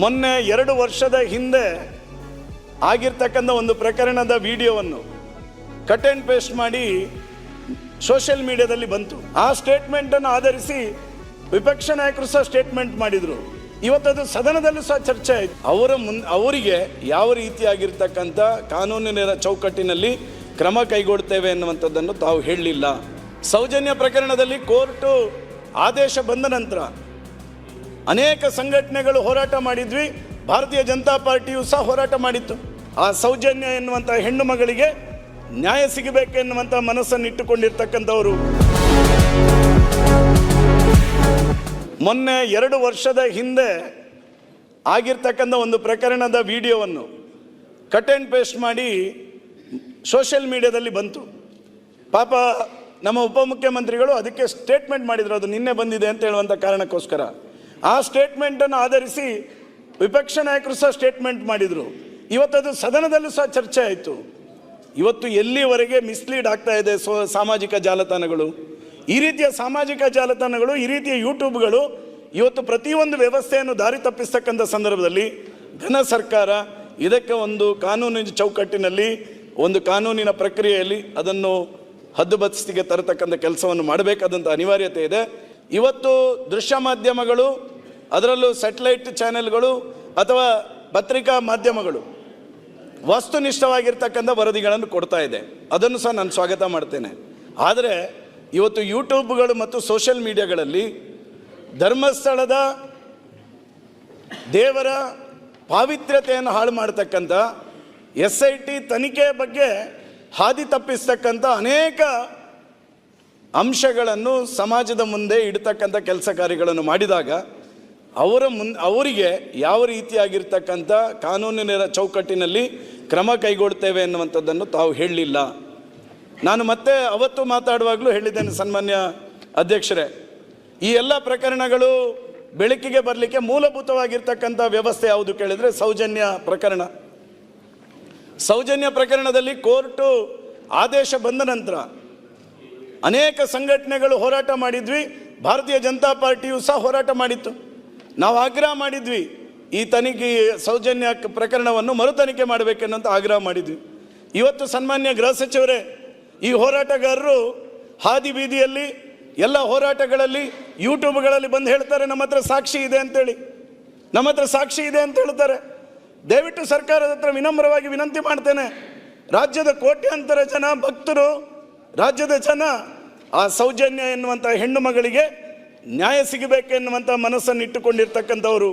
ಮೊನ್ನೆ ಎರಡು ವರ್ಷದ ಹಿಂದೆ ಆಗಿರ್ತಕ್ಕಂಥ ಒಂದು ಪ್ರಕರಣದ ವಿಡಿಯೋವನ್ನು ಕಟ್ ಆ್ಯಂಡ್ ಪೇಸ್ಟ್ ಮಾಡಿ ಸೋಷಿಯಲ್ ಮೀಡಿಯಾದಲ್ಲಿ ಬಂತು. ಆ ಸ್ಟೇಟ್ಮೆಂಟನ್ನು ಆಧರಿಸಿ ವಿಪಕ್ಷ ನಾಯಕರು ಸಹ ಸ್ಟೇಟ್ಮೆಂಟ್ ಮಾಡಿದರು. ಇವತ್ತದು ಸದನದಲ್ಲೂ ಸಹ ಚರ್ಚೆ ಆಯಿತು. ಅವರ ಮುನ್, ಅವರಿಗೆ ಯಾವ ರೀತಿಯಾಗಿರ್ತಕ್ಕಂಥ ಕಾನೂನಿನ ಚೌಕಟ್ಟಿನಲ್ಲಿ ಕ್ರಮ ಕೈಗೊಳ್ತೇವೆ ಎನ್ನುವಂಥದ್ದನ್ನು ತಾವು ಹೇಳಲಿಲ್ಲ. ಸೌಜನ್ಯ ಪ್ರಕರಣದಲ್ಲಿ ಕೋರ್ಟು ಆದೇಶ ಬಂದ ನಂತರ ಅನೇಕ ಸಂಘಟನೆಗಳು ಹೋರಾಟ ಮಾಡಿದ್ವಿ. ಭಾರತೀಯ ಜನತಾ ಪಾರ್ಟಿಯು ಸಹ ಹೋರಾಟ ಮಾಡಿತ್ತು. ಆ ಸೌಜನ್ಯ ಎನ್ನುವಂಥ ಹೆಣ್ಣು ಮಗಳಿಗೆ ನ್ಯಾಯ ಸಿಗಬೇಕೆನ್ನುವಂಥ ಮನಸ್ಸನ್ನು ಇಟ್ಟುಕೊಂಡಿರ್ತಕ್ಕಂಥವರು ಮೊನ್ನೆ ಎರಡು ವರ್ಷದ ಹಿಂದೆ ಆಗಿರ್ತಕ್ಕಂಥ ಒಂದು ಪ್ರಕರಣದ ವಿಡಿಯೋವನ್ನು ಕಟ್ ಆ್ಯಂಡ್ ಪೇಸ್ಟ್ ಮಾಡಿ ಸೋಷಿಯಲ್ ಮೀಡಿಯಾದಲ್ಲಿ ಬಂತು. ಪಾಪ ನಮ್ಮ ಉಪಮುಖ್ಯಮಂತ್ರಿಗಳು ಅದಕ್ಕೆ ಸ್ಟೇಟ್ಮೆಂಟ್ ಮಾಡಿದರು, ಅದು ನಿನ್ನೆ ಬಂದಿದೆ ಅಂತ ಹೇಳುವಂಥ ಕಾರಣಕ್ಕೋಸ್ಕರ. ಆ ಸ್ಟೇಟ್ಮೆಂಟನ್ನು ಆಧರಿಸಿ ವಿಪಕ್ಷ ನಾಯಕರು ಸಹ ಸ್ಟೇಟ್ಮೆಂಟ್ ಮಾಡಿದರು. ಇವತ್ತದು ಸದನದಲ್ಲೂ ಸಹ ಚರ್ಚೆ ಆಯಿತು. ಇವತ್ತು ಎಲ್ಲಿವರೆಗೆ ಮಿಸ್ಲೀಡ್ ಆಗ್ತಾ ಇದೆ ಸೊ ಸಾಮಾಜಿಕ ಜಾಲತಾಣಗಳು? ಈ ರೀತಿಯ ಸಾಮಾಜಿಕ ಜಾಲತಾಣಗಳು, ಈ ರೀತಿಯ ಯೂಟ್ಯೂಬ್ಗಳು ಇವತ್ತು ಪ್ರತಿಯೊಂದು ವ್ಯವಸ್ಥೆಯನ್ನು ದಾರಿ ತಪ್ಪಿಸ್ತಕ್ಕಂಥ ಸಂದರ್ಭದಲ್ಲಿ ಘನ ಸರ್ಕಾರ ಇದಕ್ಕೆ ಒಂದು ಕಾನೂನಿನ ಚೌಕಟ್ಟಿನಲ್ಲಿ, ಒಂದು ಕಾನೂನಿನ ಪ್ರಕ್ರಿಯೆಯಲ್ಲಿ ಅದನ್ನು ಹದ್ದುಬಸ್ತಿಗೆ ತರತಕ್ಕಂಥ ಕೆಲಸವನ್ನು ಮಾಡಬೇಕಾದಂಥ ಅನಿವಾರ್ಯತೆ ಇದೆ. ಇವತ್ತು ದೃಶ್ಯ ಮಾಧ್ಯಮಗಳು ಅದರಲ್ಲೂ ಸ್ಯಾಟಲೈಟ್ ಚಾನೆಲ್ಗಳು ಅಥವಾ ಪತ್ರಿಕಾ ಮಾಧ್ಯಮಗಳು ವಸ್ತುನಿಷ್ಠವಾಗಿರ್ತಕ್ಕಂಥ ವರದಿಗಳನ್ನು ಕೊಡ್ತಾ ಇದೆ. ಅದನ್ನು ಸಹ ನಾನು ಸ್ವಾಗತ ಮಾಡ್ತೇನೆ. ಆದರೆ ಇವತ್ತು ಯೂಟ್ಯೂಬ್ಗಳು ಮತ್ತು ಸೋಷಿಯಲ್ ಮೀಡಿಯಾಗಳಲ್ಲಿ ಧರ್ಮಸ್ಥಳದ ದೇವರ ಪಾವಿತ್ರ್ಯತೆಯನ್ನು ಹಾಳು ಮಾಡ್ತಕ್ಕಂಥ ಎಸ್ ಐ ಟಿ ತನಿಖೆ ಬಗ್ಗೆ ಹಾದಿ ತಪ್ಪಿಸ್ತಕ್ಕಂಥ ಅನೇಕ ಅಂಶಗಳನ್ನು ಸಮಾಜದ ಮುಂದೆ ಇಡ್ತಕ್ಕಂಥ ಕೆಲಸ ಕಾರ್ಯಗಳನ್ನು ಮಾಡಿದಾಗ ಅವರ ಮುನ್, ಅವರಿಗೆ ಯಾವ ರೀತಿಯಾಗಿರ್ತಕ್ಕಂಥ ಕಾನೂನಿನ ಚೌಕಟ್ಟಿನಲ್ಲಿ ಕ್ರಮ ಕೈಗೊಳ್ತೇವೆ ಎನ್ನುವಂಥದ್ದನ್ನು ತಾವು ಹೇಳಲಿಲ್ಲ. ನಾನು ಮತ್ತೆ ಅವತ್ತು ಮಾತಾಡುವಾಗಲೂ ಹೇಳಿದ್ದೇನೆ ಸನ್ಮಾನ್ಯ ಅಧ್ಯಕ್ಷರೇ. ಈ ಎಲ್ಲ ಪ್ರಕರಣಗಳು ಬೆಳಕಿಗೆ ಬರಲಿಕ್ಕೆ ಮೂಲಭೂತವಾಗಿರ್ತಕ್ಕಂಥ ವ್ಯವಸ್ಥೆ ಯಾವುದು ಕೇಳಿದರೆ ಸೌಜನ್ಯ ಪ್ರಕರಣ. ಸೌಜನ್ಯ ಪ್ರಕರಣದಲ್ಲಿ ಕೋರ್ಟು ಆದೇಶ ಬಂದ ನಂತರ ಅನೇಕ ಸಂಘಟನೆಗಳು ಹೋರಾಟ ಮಾಡಿದ್ವಿ. ಭಾರತೀಯ ಜನತಾ ಪಾರ್ಟಿಯು ಸಹ ಹೋರಾಟ ಮಾಡಿತ್ತು. ನಾವು ಆಗ್ರಹ ಮಾಡಿದ್ವಿ, ಈ ತನಿಖೆ ಸೌಜನ್ಯ ಪ್ರಕರಣವನ್ನು ಮರು ತನಿಖೆ ಮಾಡಬೇಕೆನ್ನುವಂತ ಆಗ್ರಹ ಮಾಡಿದ್ವಿ. ಇವತ್ತು ಸನ್ಮಾನ್ಯ ಗೃಹ ಸಚಿವರೇ, ಈ ಹೋರಾಟಗಾರರು ಹಾದಿ ಬೀದಿಯಲ್ಲಿ, ಎಲ್ಲ ಹೋರಾಟಗಳಲ್ಲಿ, ಯೂಟ್ಯೂಬ್ಗಳಲ್ಲಿ ಬಂದು ಹೇಳ್ತಾರೆ, ನಮ್ಮ ಹತ್ರ ಸಾಕ್ಷಿ ಇದೆ ಅಂತೇಳಿ. ನಮ್ಮ ಹತ್ರ ಸಾಕ್ಷಿ ಇದೆ ಅಂತ ಹೇಳ್ತಾರೆ. ದಯವಿಟ್ಟು ಸರ್ಕಾರದ ಹತ್ರ ವಿನಮ್ರವಾಗಿ ವಿನಂತಿ ಮಾಡ್ತೇನೆ. ರಾಜ್ಯದ ಕೋಟ್ಯಾಂತರ ಜನ ಭಕ್ತರು, ರಾಜ್ಯದ ಜನ ಆ ಸೌಜನ್ಯ ಎನ್ನುವಂಥ ಹೆಣ್ಣು ಮಗಳಿಗೆ ನ್ಯಾಯ ಸಿಗಬೇಕೆನ್ನುವಂಥ ಮನಸ್ಸನ್ನು ಇಟ್ಟುಕೊಂಡಿರ್ತಕ್ಕಂಥವರು